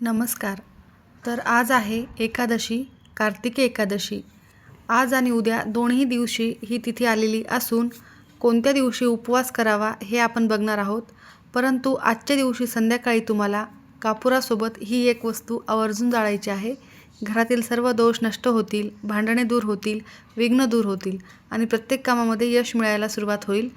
नमस्कार. तर आज आहे एकादशी कार्तिकी एकादशी. आज आणि उद्या दोन्ही दिवशी ही तिथी आलेली असून कोणत्या दिवशी उपवास करावा हे आपण बघणार आहोत. परंतु आजच्या दिवशी संध्याकाळी तुम्हाला कापुरासोबत ही एक वस्तू आवर्जून जाळायची आहे. घरातील सर्व दोष नष्ट होतील भांडणे दूर होतील विघ्न दूर होतील आणि प्रत्येक कामामध्ये यश मिळायला सुरुवात होईल.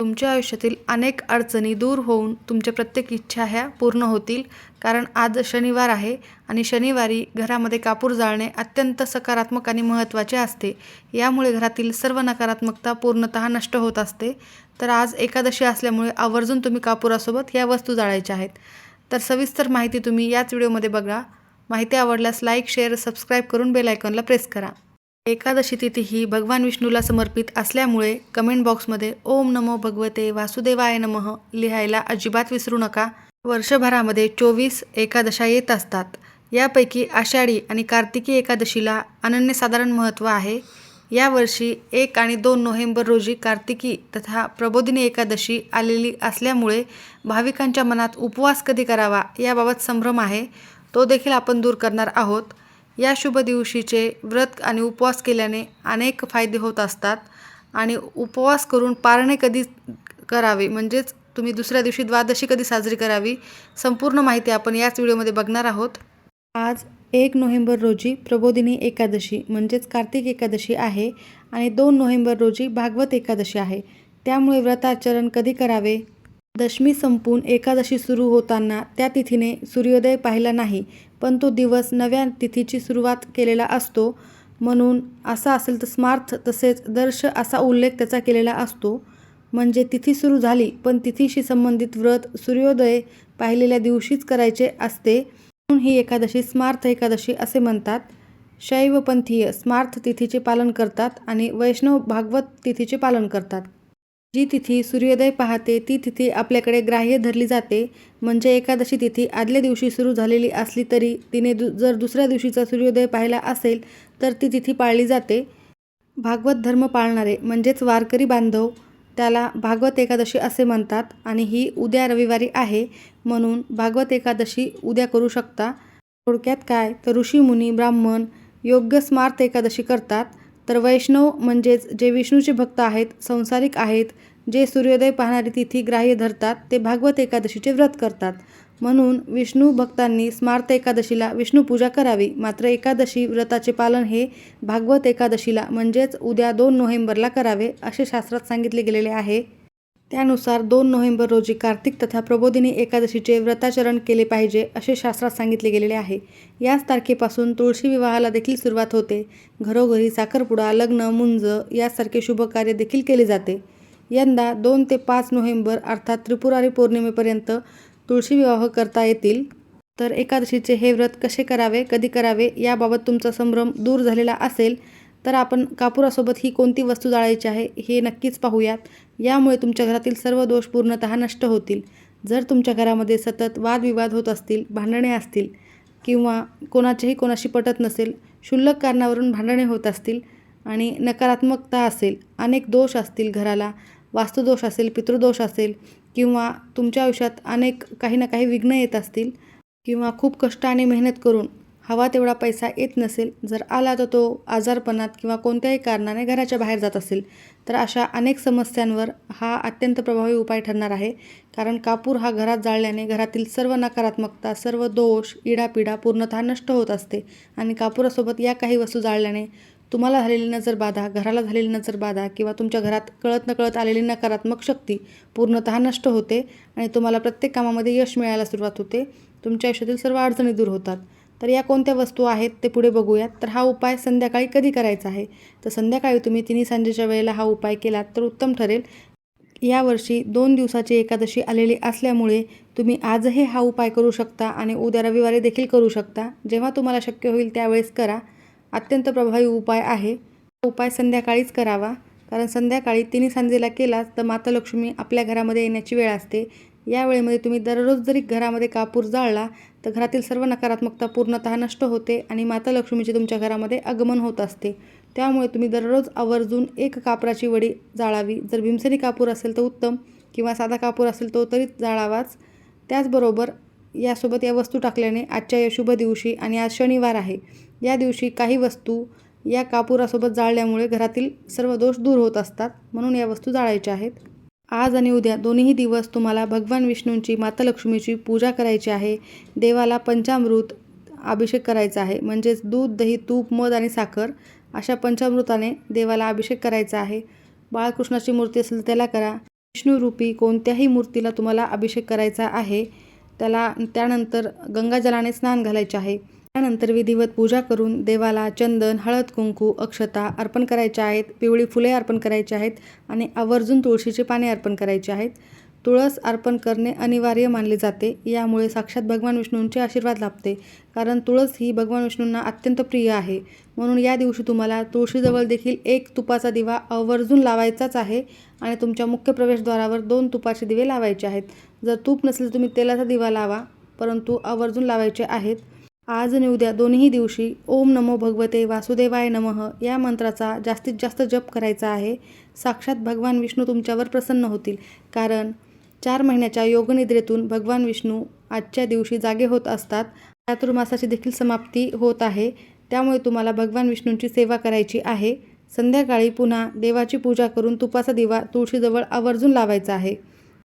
तुमच्या आयुष्यातील अनेक अडचणी दूर होऊन तुमच्या प्रत्येक इच्छा ह्या पूर्ण होतील. कारण आज शनिवार आहे आणि शनिवारी घरामध्ये कापूर जाळणे अत्यंत सकारात्मक आणि महत्त्वाचे असते. यामुळे घरातील सर्व नकारात्मकता पूर्णतः नष्ट होत असते. तर आज एकादशी असल्यामुळे आवर्जून तुम्ही कापुरासोबत ह्या वस्तू जाळायच्या आहेत. तर सविस्तर माहिती तुम्ही याच व्हिडिओमध्ये बघा. माहिती आवडल्यास लाईक शेअर सबस्क्राईब करून बेल आयकॉनला प्रेस करा. एकादशी तिथी ही भगवान विष्णूला समर्पित असल्यामुळे कमेंट बॉक्समध्ये ओम नमो भगवते वासुदेवाय नमः लिहायला अजिबात विसरू नका. वर्षभरामध्ये चोवीस एकादशा येत असतात. यापैकी आषाढी आणि कार्तिकी एकादशीला अनन्यसाधारण महत्त्व आहे. यावर्षी एक आणि दोन नोव्हेंबर रोजी कार्तिकी तथा प्रबोधिनी एकादशी आलेली असल्यामुळे भाविकांच्या मनात उपवास कधी करावा याबाबत संभ्रम आहे. तो देखील आपण दूर करणार आहोत. या शुभ दिवशीचे व्रत आणि उपवास केल्याने अनेक फायदे होत असतात आणि उपवास करून पारणे कधी करावे म्हणजेच तुम्ही दुसऱ्या दिवशी द्वादशी कधी साजरी करावी? संपूर्ण माहिती आपण याच व्हिडिओमध्ये बघणार आहोत. आज एक नोव्हेंबर रोजी प्रबोधिनी एकादशी म्हणजेच कार्तिक एकादशी आहे आणि दोन नोव्हेंबर रोजी भागवत एकादशी आहे. त्यामुळे व्रताचरण कधी करावे? दशमी संपून एकादशी सुरू होताना त्या तिथीने सूर्योदय पाहिला नाही पण तो दिवस नव्या तिथीची सुरुवात केलेला असतो. म्हणून असा असेल तर स्मार्थ तसेच दर्श असा उल्लेख त्याचा केलेला असतो. म्हणजे तिथी सुरू झाली पण तिथीशी संबंधित व्रत सूर्योदय पाहिलेल्या दिवशीच करायचे असते. म्हणून ही एकादशी स्मार्थ एकादशी असे म्हणतात. शैवपंथीय स्मार्थ तिथीचे पालन करतात आणि वैष्णव भागवत तिथीचे पालन करतात. जी तिथी सूर्योदय पाहते ती तिथी आपल्याकडे ग्राह्य धरली जाते. म्हणजे एकादशी तिथी आदल्या दिवशी सुरू झालेली असली तरी तिने दु जर दुसऱ्या दिवशीचा सूर्योदय पाहिला असेल तर ती तिथी पाळली जाते. भागवत धर्म पाळणारे म्हणजेच वारकरी बांधव त्याला भागवत एकादशी असे म्हणतात आणि ही उद्या रविवारी आहे म्हणून भागवत एकादशी उद्या करू शकता. थोडक्यात काय? तर ऋषीमुनी ब्राह्मण योग्य स्मार्थ एकादशी करतात. तर वैष्णव म्हणजेच जे विष्णूचे भक्त आहेत संसारिक आहेत जे सूर्योदय पाहणारी तिथी ग्राह्य धरतात ते भागवत एकादशीचे व्रत करतात. म्हणून विष्णू भक्तांनी स्मार्त एकादशीला विष्णू पूजा करावी. मात्र एकादशी व्रताचे पालन हे भागवत एकादशीला म्हणजेच उद्या दोन नोव्हेंबरला करावे असे शास्त्रात सांगितले गेलेले आहे. त्यानुसार दोन नोव्हेंबर रोजी कार्तिक तथा प्रबोधिनी एकादशीचे व्रताचरण केले पाहिजे असे शास्त्रात सांगितले गेलेले आहे. याच तारखेपासून तुळशी विवाहाला देखील सुरुवात होते. घरोघरी साखरपुडा लग्न मुंज यासारखे शुभकार्य देखील केले जाते. यंदा दोन ते पाच नोव्हेंबर अर्थात त्रिपुरारी पौर्णिमेपर्यंत तुळशी विवाह करता येतील? तर एकादशीचे हे व्रत कसे करावे कधी करावे याबाबत तुमचा संभ्रम दूर झालेला असेल तर आपण कापुरासोबत ही कोणती वस्तू जाळायची आहे हे नक्कीच पाहूयात. यामुळे तुमच्या घरातील सर्व दोष पूर्णतः नष्ट होतील. जर तुमच्या घरामध्ये सतत वादविवाद होत असतील भांडणे असतील किंवा कोणाचेही कोणाशी पटत नसेल क्षुल्लक कारणावरून भांडणे होत असतील आणि नकारात्मकता असेल अनेक दोष असतील घराला वास्तुदोष असेल पितृदोष असेल किंवा तुमच्या आयुष्यात अनेक काही ना काही विघ्न येत असतील किंवा खूप कष्ट आणि मेहनत करून हवा तेवढा पैसा येत नसेल जर आला तर तो आजारपणात किंवा कोणत्याही कारणाने घराच्या बाहेर जात असेल तर अशा अनेक समस्यांवर हा अत्यंत प्रभावी उपाय ठरणार आहे. कारण कापूर हा घरात जाळल्याने घरातील सर्व नकारात्मकता सर्व दोष इडापिडा पूर्णतः नष्ट होत असते आणि कापुरासोबत या काही वस्तू जाळल्याने तुम्हाला झालेली नजरबाधा घराला झालेली नजरबाधा किंवा तुमच्या घरात कळत नकळत आलेली नकारात्मक शक्ती पूर्णतः नष्ट होते आणि तुम्हाला प्रत्येक कामामध्ये यश मिळायला सुरुवात होते. तुमच्या आयुष्यातील सर्व अडचणी दूर होतात. तर या कोणत्या वस्तू आहेत ते पुढे बघूयात. तर हा उपाय संध्याकाळी कधी करायचा आहे? तर संध्याकाळी तुम्ही तिन्ही सांजेच्या वेळेला हा उपाय केलात तर उत्तम ठरेल. यावर्षी दोन दिवसाची एकादशी आलेली असल्यामुळे तुम्ही आजही हा उपाय करू शकता आणि उद्या रविवारी देखील करू शकता. जेव्हा तुम्हाला शक्य होईल त्यावेळेस करा. अत्यंत प्रभावी उपाय आहे. उपाय संध्याकाळीच करावा. कारण संध्याकाळी तिन्ही सांजेला केलाच तर माता लक्ष्मी आपल्या घरामध्ये येण्याची वेळ असते. या वेळेमध्ये तुम्ही दररोज जरी घरामध्ये कापूर जाळला तर घरातील सर्व नकारात्मकता पूर्णतः नष्ट होते आणि माता लक्ष्मीचे तुमच्या घरामध्ये आगमन होत असते. त्यामुळे तुम्ही दररोज आवर्जून एक कापराची वडी जाळावी. जर भीमसेनी कापूर असेल तर उत्तम किंवा साधा कापूर असेल तो तरी जाळावाच. त्याचबरोबर यासोबत या वस्तू टाकल्याने आजच्या या शुभ दिवशी आणि आज शनिवार आहे. या दिवशी काही वस्तू या कापुरासोबत जाळल्यामुळे घरातील सर्व दोष दूर होत असतात म्हणून या वस्तू जाळायच्या आहेत. आज आणि उद्या दोन्ही दिवस तुम्हाला भगवान विष्णूंची माता लक्ष्मीची पूजा करायची आहे. देवाला पंचामृत अभिषेक करायचा आहे. म्हणजेच दूध दही तूप मध आणि साखर अशा पंचामृताने देवाला अभिषेक करायचा आहे. बाळकृष्णाची मूर्ती असेल तर त्याला करा. विष्णुरूपी कोणत्याही मूर्तीला तुम्हाला अभिषेक करायचा आहे. त्याला त्यानंतर गंगाजलाने स्नान घालायचे आहे. त्यानंतर विधिवत पूजा करून देवाला चंदन हळद कुंकू अक्षता अर्पण करायच्या आहेत. पिवळी फुले अर्पण करायची आहेत आणि आवर्जून तुळशीची पाने अर्पण करायची आहेत. तुळस अर्पण करणे अनिवार्य मानले जाते. यामुळे साक्षात भगवान विष्णूंचे आशीर्वाद लाभते. कारण तुळस ही भगवान विष्णूंना अत्यंत प्रिय आहे. म्हणून या दिवशी तुम्हाला तुळशीजवळ देखील एक तुपाचा दिवा आवर्जून लावायचाच आहे आणि तुमच्या मुख्य प्रवेशद्वारावर दोन तुपाचे दिवे लावायचे आहेत. जर तूप नसेल तर तुम्ही तेलाचा दिवा लावा परंतु आवर्जून लावायचे आहेत. आज आणि उद्या दोन्ही दिवशी ओम नमो भगवते वासुदेवाय नमः या मंत्राचा जास्तीत जास्त जप करायचा आहे. साक्षात भगवान विष्णू तुमच्यावर प्रसन्न होतील. कारण चार महिन्याच्या योगनिद्रेतून भगवान विष्णू आजच्या दिवशी जागे होत असतात. चातुर्मासाची देखील समाप्ती होत आहे. त्यामुळे तुम्हाला भगवान विष्णूंची सेवा करायची आहे. संध्याकाळी पुन्हा देवाची पूजा करून तुपाचा दिवा तुळशीजवळ आवर्जून लावायचा आहे.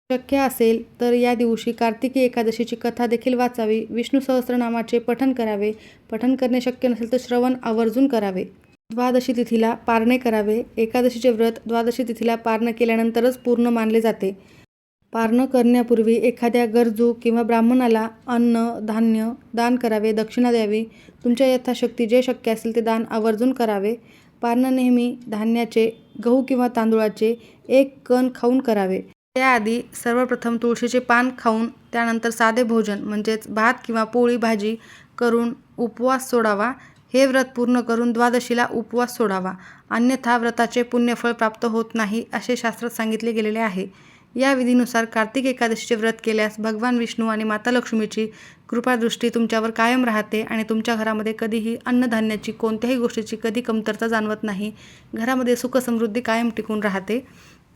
शक्य असेल तर या दिवशी कार्तिकी एकादशीची कथा देखील वाचावी. विष्णू सहस्रनामाचे पठण करावे. पठण करणे शक्य नसेल तर श्रवण आवर्जून करावे. द्वादशी तिथीला पारणे करावे. एकादशीचे व्रत द्वादशी तिथीला पारणं केल्यानंतरच पूर्ण मानले जाते. पारणं करण्यापूर्वी एखाद्या गरजू किंवा ब्राह्मणाला अन्न धान्य दान करावे दक्षिणा द्यावी. तुमच्या यथाशक्ती जे शक्य असेल ते दान आवर्जून करावे. पारणं नेहमी धान्याचे गहू किंवा तांदूळाचे एक कण खाऊन करावे. त्याआधी सर्वप्रथम तुळशीचे पान खाऊन त्यानंतर साधे भोजन म्हणजेच भात किंवा पोळी भाजी करून उपवास सोडावा. हे व्रत पूर्ण करून द्वादशीला उपवास सोडावा. अन्यथा व्रताचे पुण्यफळ प्राप्त होत नाही असे शास्त्रात सांगितले गेलेले आहे. या विधीनुसार कार्तिक एकादशीचे व्रत केल्यास भगवान विष्णू आणि माता लक्ष्मीची कृपादृष्टी तुमच्यावर कायम राहते आणि तुमच्या घरामध्ये कधीही अन्नधान्याची कोणत्याही गोष्टीची कधी कमतरता जाणवत नाही. घरामध्ये सुखसमृद्धी कायम टिकून राहते.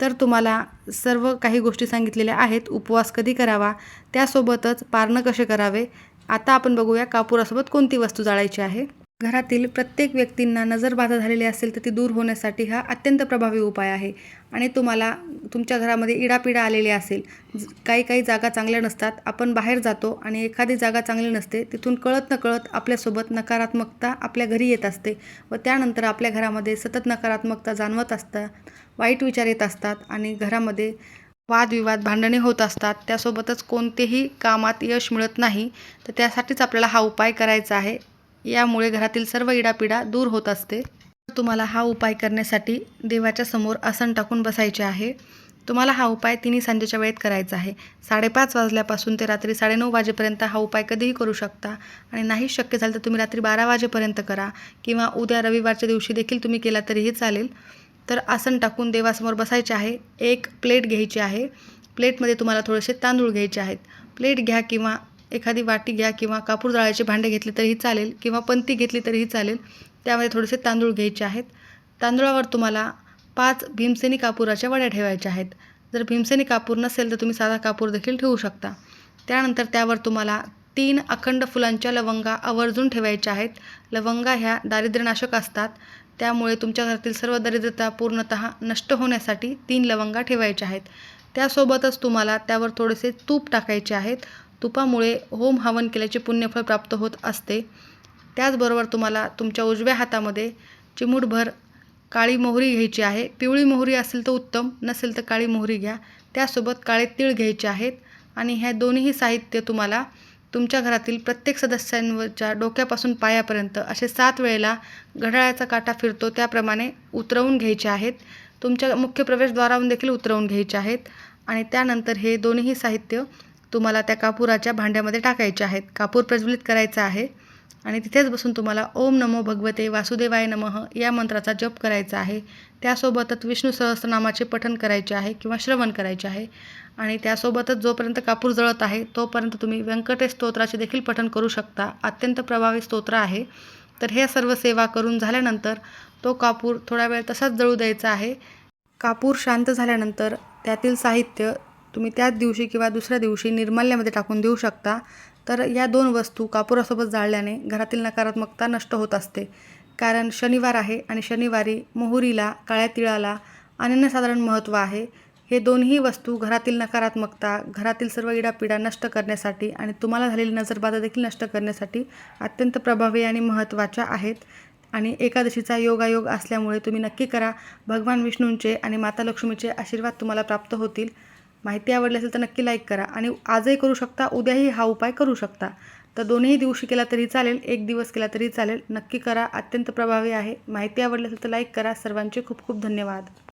तर तुम्हाला सर्व काही गोष्टी सांगितलेल्या आहेत. उपवास कधी करावा? त्यासोबतच पारणं कसे करावे? आता आपण बघूया कापुरासोबत कोणती वस्तू जाळायची आहे? घरातील प्रत्येक व्यक्तींना नजरबाधा झालेली असेल तर ती दूर होण्यासाठी हा अत्यंत प्रभावी उपाय आहे. आणि तुम्हाला तुमच्या घरामध्ये इडापिडा आलेली असेल ज- काही काही जागा चांगल्या नसतात आपण बाहेर जातो आणि एखादी जागा चांगली नसते तिथून कळत नकळत आपल्यासोबत नकारात्मकता आपल्या घरी येत असते व त्यानंतर आपल्या घरामध्ये सतत नकारात्मकता जाणवत असतात वाईट विचार येत असतात आणि घरामध्ये वादविवाद भांडणे होत असतात. त्यासोबतच कोणतेही कामात यश मिळत नाही तर त्यासाठीच आपल्याला हा उपाय करायचा आहे. यामुळे घरातील सर्व इडापिडा दूर होत असते. तुम्हाला हा उपाय करण्यासाठी देवाच्या समोर आसन टाकून बसायचे आहे. तुम्हाला हा उपाय तिन्ही सांजेच्या वेळेत करायचा आहे. साडेपाच वाजल्यापासून ते रात्री साडेनऊ वाजेपर्यंत हा उपाय कधीही करू शकता. आणि नाही शक्य झालं तर तुम्ही रात्री बारा वाजेपर्यंत करा. किंवा उद्या रविवारच्या दिवशी देखील तुम्ही केला तरीही चालेल. तर आसन टाकून देवासमोर बसायचे आहे. एक प्लेट घ्यायची आहे. प्लेटमध्ये तुम्हाला थोडेसे तांदूळ घ्यायचे आहेत. प्लेट घ्या किंवा एखादी वाटी घ्या किंवा कापूर जाळायचे भांडे घेतले तरीही चालेल किंवा पंती घेतली तरीही चालेल. त्यामध्ये थोडेसे तांदूळ घ्यायचे आहेत. तांदूळावर तुम्हाला पाच भीमसेनी कापुराच्या वड्या ठेवायच्या आहेत. जर भीमसेनी कापूर नसेल तर तुम्ही साधा कापूर देखील ठेवू शकता. त्यानंतर त्यावर तुम्हाला तीन अखंड फुलांच्या लवंगा आवर्जून ठेवायच्या आहेत. लवंगा ह्या दारिद्र्यनाशक असतात. त्यामुळे तुमच्या घरातील सर्व दरिद्रता पूर्णतः नष्ट होण्यासाठी तीन लवंगा ठेवायच्या आहेत. त्यासोबतच तुम्हाला त्यावर थोडेसे तूप टाकायचे आहेत. तुपामुळे होम हवन केल्याचे पुण्यफळ प्राप्त होत असते. त्याचबरोबर तुम्हाला तुमच्या उजव्या हातामध्ये चिमूटभर काळी मोहरी घ्यायची आहे. पिवळी मोहरी असेल तर उत्तम नसेल तर काळी मोहरी घ्या. त्यासोबत काळे तीळ घ्यायचे आहेत. आणि ह्या दोन्ही साहित्य तुम्हाला तुमच्या घरातील प्रत्येक सदस्यांवरच्या डोक्यापासून पायापर्यंत असे सात वेळेला घड्याळाचा काटा फिरतो. त्याप्रमाणे उतरवून घ्यायचे आहेत. तुमच्या मुख्य प्रवेशद्वाराहून देखील उतरवून घ्यायचे आहेत. आणि त्यानंतर हे दोन्ही साहित्य तुम्हाला त्या कापुराच्या भांड्यामध्ये टाकायचे आहेत. कापूर प्रज्वलित करायचा आहे. आणि तिथेच बसून तुम्हाला ओम नमो भगवते वासुदेवाय नमः या मंत्राचा जप करायचा आहे. त्यासोबतच विष्णू सहस्रनामाचे पठण करायचे आहे किंवा श्रवण करायचे आहे. आणि त्यासोबतच जोपर्यंत कापूर जळत आहे तोपर्यंत तुम्ही व्यंकटेश स्तोत्राचे देखील पठण करू शकता. अत्यंत प्रभावी स्तोत्र आहे. तर हे सर्व सेवा करून झाल्यानंतर तो कापूर थोडा वेळ तसाच जळू द्यायचा आहे. कापूर शांत झाल्यानंतर त्यातील साहित्य तुम्ही त्याच दिवशी किंवा दुसऱ्या दिवशी निर्माल्यामध्ये टाकून देऊ शकता. तर या दोन वस्तू कापुरासोबत जाळल्याने घरातील नकारात्मकता नष्ट होत असते. कारण शनिवार आहे आणि शनिवारी मोहरीला काळ्या तिळाला अनन्यसाधारण महत्त्व आहे. हे दोन्ही वस्तू घरातील नकारात्मकता घरातील सर्व इडापिडा नष्ट करण्यासाठी आणि तुम्हाला झालेली नजरबाधा देखील नष्ट करण्यासाठी अत्यंत प्रभावी आणि महत्त्वाच्या आहेत. आणि एकादशीचा योगायोग असल्यामुळे तुम्ही नक्की करा. भगवान विष्णूंचे आणि माता लक्ष्मीचे आशीर्वाद तुम्हाला प्राप्त होतील. माहिती आवडली असेल तर नक्की लाईक करा आणि आजही करू शकता उद्याही हा उपाय करू शकता. तर दोन्ही दिवशी केला तरी चालेल एक दिवस केला तरी चालेल. नक्की करा अत्यंत प्रभावी आहे. माहिती आवडली असेल तर लाईक करा. सर्वांचे खूप खूप धन्यवाद.